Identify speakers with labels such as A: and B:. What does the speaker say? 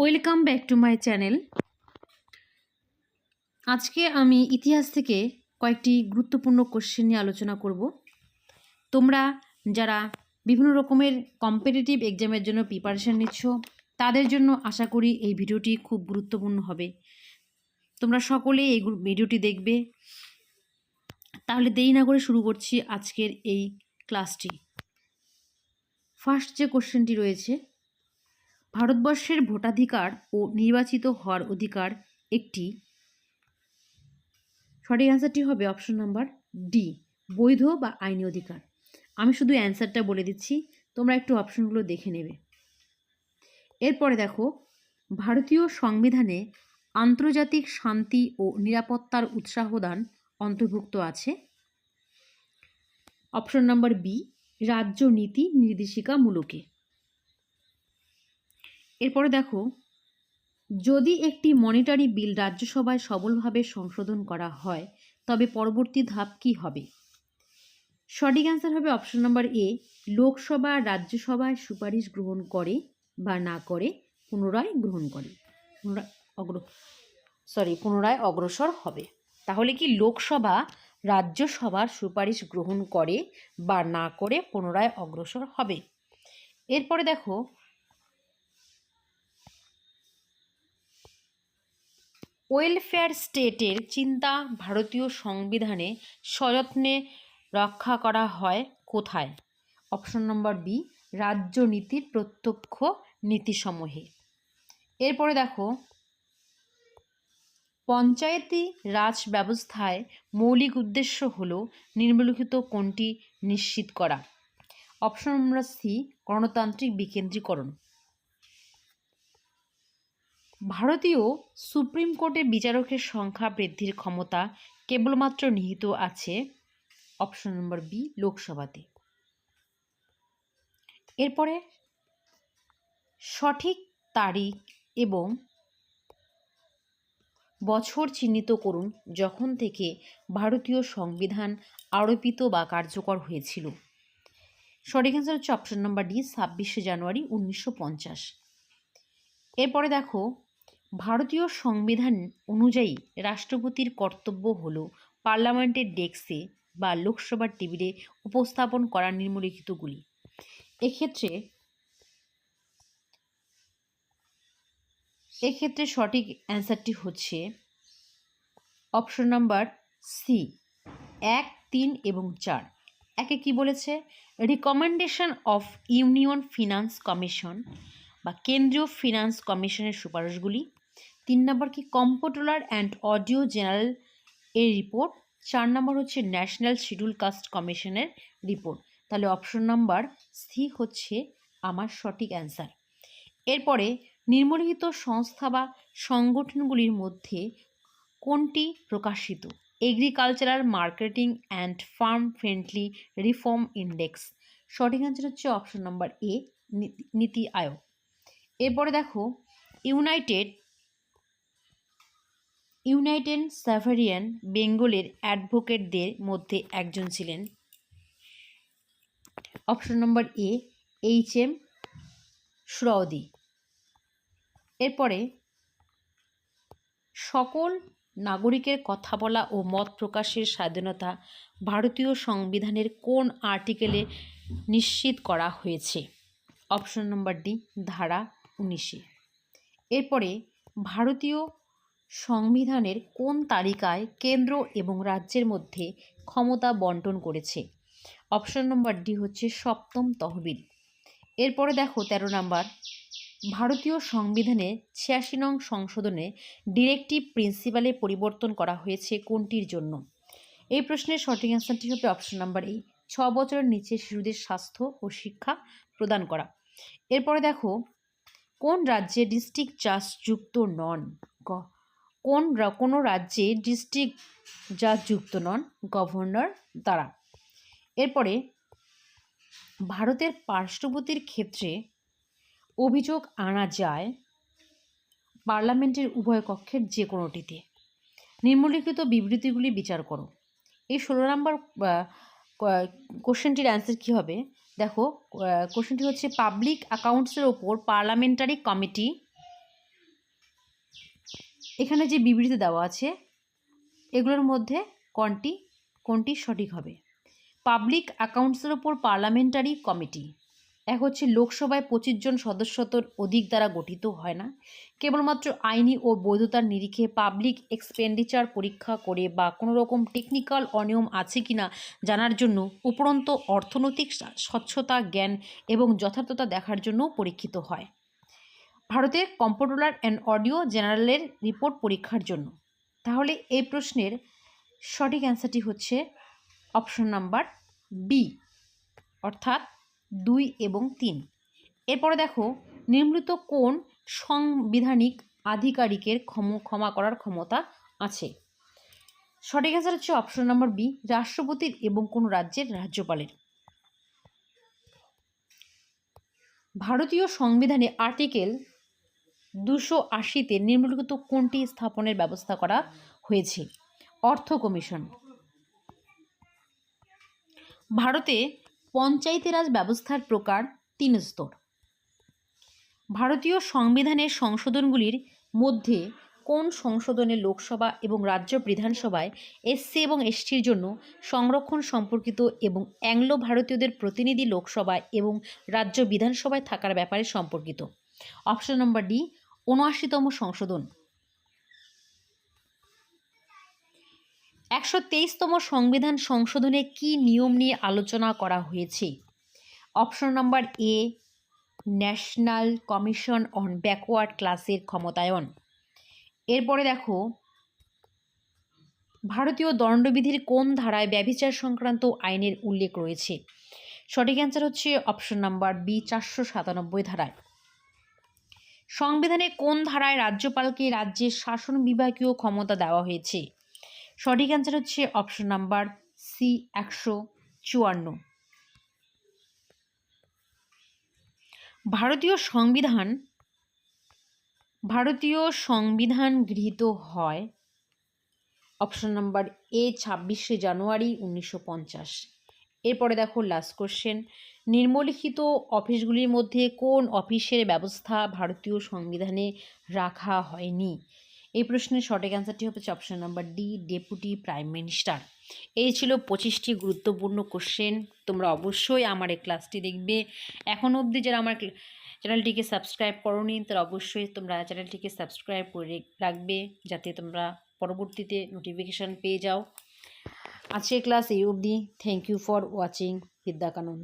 A: Welcome back to my channel আজকে আমি ইতিহাস থেকে কয়েকটি গুরুত্বপূর্ণ কোশ্চেন নিয়ে আলোচনা করব। তোমরা যারা বিভিন্ন রকমের কম্পিটিটিভ এক্সামের জন্য প্রিপারেশান নিচ্ছ, তাদের জন্য আশা করি এই ভিডিওটি খুব গুরুত্বপূর্ণ হবে। তোমরা সকলে এই ভিডিওটি দেখবে। তাহলে দেরি না করে শুরু করছি আজকের এই ক্লাসটি ফার্স্ট যে কোশ্চেনটি রয়েছে ভারতবর্ষের ভোটাধিকার ও নির্বাচিত হওয়ার অধিকার একটি? সঠিক অ্যান্সারটি হবে অপশন নাম্বার ডি বৈধ বা আইনি অধিকার। আমি শুধু অ্যান্সারটা বলে দিচ্ছি, তোমরা একটু অপশনগুলো দেখে নেবে। এরপরে দেখো, ভারতীয় সংবিধানে আন্তর্জাতিক শান্তি ও নিরাপত্তার উৎসাহদান অন্তর্ভুক্ত আছে। অপশন নাম্বার বি রাজ্য নীতি নির্দেশিকামূলকে। এরপরে দেখো, যদি একটি মনিটারি বিল রাজ্যসভায় সবলভাবে সংশোধন করা হয়, তবে পরবর্তী ধাপ কি হবে? সঠিক অ্যান্সার হবে অপশন নাম্বার এ লোকসভা রাজ্যসভায় সুপারিশ গ্রহণ করে বা না করে, পুনরায় গ্রহণ করে। পুনরায় অগ্র সরি পুনরায় অগ্রসর হবে। তাহলে কি লোকসভা, রাজ্যসভার সুপারিশ গ্রহণ করে বা না করে পুনরায় অগ্রসর হবে? এরপরে দেখো ওয়েলফেয়ার স্টেটের চিন্তা ভারতীয় সংবিধানে সযত্নে রক্ষা করা হয় কোথায়? অপশন নম্বর বি, রাজ্য নীতির প্রত্যক্ষ নীতিসমূহে। এরপরে দেখো, পঞ্চায়েতি রাজ ব্যবস্থায় মৌলিক উদ্দেশ্য হল নিম্নলিখিত কোনটি নিশ্চিত করা। অপশন নম্বর সি, গণতান্ত্রিক বিকেন্দ্রীকরণ। ভারতীয় সুপ্রিম কোর্টে বিচারকের সংখ্যা বৃদ্ধির ক্ষমতা কেবলমাত্র নিহিত আছে অপশন নম্বর বি, লোকসভাতে। এরপরে সঠিক তারিখ এবং বছর চিহ্নিত করুন যখন থেকে ভারতীয় সংবিধান আরোপিত বা কার্যকর হয়েছিল। সঠিক অ্যান্সার হচ্ছে অপশন নম্বর ডি ছাব্বিশে জানুয়ারি উনিশশো পঞ্চাশ। এরপরে দেখো ভারতীয় সংবিধান অনুযায়ী রাষ্ট্রপতির কর্তব্য হল পার্লামেন্টের ডেস্কে বা লোকসভার টেবিলে উপস্থাপন করা নিম্নলিখিতগুলি। এক্ষেত্রে এক্ষেত্রে সঠিক অ্যান্সারটি হচ্ছে অপশন নাম্বার সি, এক, তিন এবং চার। একে কি বলেছে? Recommendation of union finance commission বা কেন্দ্রীয় ফিনান্স কমিশনের সুপারিশগুলি। তিন নম্বর কি? কম্পোট্রোলার অ্যান্ড অডিও জেনারেল এর রিপোর্ট। চার নম্বর হচ্ছে ন্যাশনাল শিডিউল কাস্ট কমিশনের রিপোর্ট। তাহলে অপশন নাম্বার সি হচ্ছে আমার সঠিক অ্যান্সার। এরপরে নিম্নলিখিত সংস্থা বা সংগঠনগুলির মধ্যে কোনটি প্রকাশিত? Agricultural marketing and farm friendly reform index. সঠিক অ্যান্সার হচ্ছে option number A NITI Aayog. এরপরে দেখো, ইউনাইটেড ইউনাইটেড সাভারিয়ান বেঙ্গলের অ্যাডভোকেটদের মধ্যে একজন ছিলেন। Option number A, H M শ্রদি। এরপরে, সকল নাগরিকের কথা বলা ও মত প্রকাশের স্বাধীনতা ভারতীয় সংবিধানের কোন আর্টিকেলে নিশ্চিত করা হয়েছে? অপশন নম্বর ডি, ধারা উনিশে। এরপরে, ভারতীয় সংবিধানের কোন তালিকায় কেন্দ্র এবং রাজ্যের মধ্যে ক্ষমতা বন্টন করেছে? অপশন নম্বর ডি হচ্ছে সপ্তম তহবিল। এরপরে দেখো তেরো নাম্বার। ভারতীয় সংবিধানে ছিয়াশি নং সংশোধনে ডিরেক্টিভ প্রিন্সিপালে পরিবর্তন করা হয়েছে কোনটির জন্য? এই প্রশ্নের সঠিক অ্যান্সারটি হবে অপশন নাম্বার এই ছ বছরের নিচে শিশুদের স্বাস্থ্য ও শিক্ষা প্রদান করা। এরপরে দেখো, কোন রাজ্যে ডিস্ট্রিক্ট জাজ যুক্ত নন? গ- কোন কোনো রাজ্যে ডিস্ট্রিক্ট যা যুক্ত নন গভর্নর দ্বারা। এরপরে ভারতের পার্শ্ববর্তীর ক্ষেত্রে অভিযোগ আনা যায় পার্লামেন্টের উভয় কক্ষের যে কোনোটিতে। নিম্নলিখিত বিবৃতিগুলি বিচার করো। এই ষোলো নম্বর কোশ্চেনটির অ্যান্সার কী হবে? দেখো কোশ্চেনটি হচ্ছে পাবলিক অ্যাকাউন্টসের ওপর পার্লামেন্টারি কমিটি এখানে যে বিবৃতি দেওয়া আছে, এগুলোর মধ্যে কোনটি কোনটি সঠিক হবে? পাবলিক অ্যাকাউন্টসের ওপর পার্লামেন্টারি কমিটি, এক হচ্ছে লোকসভায় পঁচিশ জন সদস্যতর অধিক দ্বারা গঠিত হয় না, কেবলমাত্র আইনি ও বৈধতার নিরিখে পাবলিক এক্সপেন্ডিচার পরীক্ষা করে বা কোনো রকম টেকনিক্যাল অনিয়ম আছে কিনা জানার জন্য উপরন্ত অর্থনৈতিক স্বচ্ছতা, জ্ঞান এবং যথার্থতা দেখার জন্য পরীক্ষিত হয়। ভারতের কম্পিউটার অ্যান্ড অডিও জেনারেলের রিপোর্ট পরীক্ষার জন্য। তাহলে এই প্রশ্নের সঠিক অ্যান্সারটি হচ্ছে অপশন নাম্বার বি অর্থাৎ দুই এবং তিন। এরপরে দেখো, নিম্নলিখিত কোন সাংবিধানিক আধিকারিকের ক্ষম, ক্ষমা করার ক্ষমতা আছে? সঠিক অ্যান্সার হচ্ছে অপশন নাম্বার বি রাষ্ট্রপতির এবং কোন রাজ্যের রাজ্যপালের। ভারতীয় সংবিধানে আর্টিকেল দুশো আশিতে নিম্নলিখিত কোনটি স্থাপনের ব্যবস্থা করা হয়েছে? অর্থ কমিশন। ভারতে পঞ্চায়েতি রাজ ব্যবস্থার প্রকার তিন স্তর। ভারতীয় সংবিধানের সংশোধনগুলির মধ্যে কোন সংশোধনে লোকসভা এবং রাজ্য বিধানসভায় এসসি এবং এসটির জন্য সংরক্ষণ সম্পর্কিত এবং অ্যাংলো ভারতীয়দের প্রতিনিধি লোকসভায় এবং রাজ্য বিধানসভায় থাকার ব্যাপারে সম্পর্কিত? অপশন নম্বর ডি উনআশিতম সংশোধন। একশো তেইশতম সংবিধান সংশোধনে কি নিয়ম নিয়ে আলোচনা করা হয়েছে? Option number A, national commission on backward ক্লাসের ক্ষমতায়ন। এরপরে দেখো, ভারতীয় দণ্ডবিধির কোন ধারায় ব্যভিচার সংক্রান্ত আইনের উল্লেখ রয়েছে? সঠিক অ্যান্সার হচ্ছে অপশন নাম্বার বি, চারশো সাতানব্বই ধারায়। সংবিধানে কোন ধারায় রাজ্যপালকে রাজ্যের শাসন বিভাগীয় ক্ষমতা দেওয়া হয়েছে? সঠিক অ্যান্সার হচ্ছে অপশন নাম্বার সি একশো চুয়ান্ন। ভারতীয় সংবিধান ভারতীয় সংবিধান গৃহীত হয় অপশন নাম্বার এ ছাব্বিশে জানুয়ারি উনিশশো পঞ্চাশ। এরপরে দেখো লাস্ট কোশ্চেন নিম্নলিখিত অফিসগুলির মধ্যে কোন অফিসের ব্যবস্থা ভারতীয় সংবিধানে রাখা হয়নি? এই প্রশ্নের সঠিক অ্যান্সারটি হচ্ছে option number D deputy prime minister এই ছিল পঁচিশটি গুরুত্বপূর্ণ কোশ্চেন তোমরা অবশ্যই আমার এই ক্লাসটি দেখবে। এখন অবধি যারা আমার চ্যানেলটিকে সাবস্ক্রাইব করোনি, তারা অবশ্যই তোমরা চ্যানেলটিকে সাবস্ক্রাইব করে রাখবে, যাতে তোমরা পরবর্তীতে নোটিফিকেশান পেয়ে যাও। আজকের ক্লাস এই অবধি। Thank you for watching বিদ্যাকানন্দ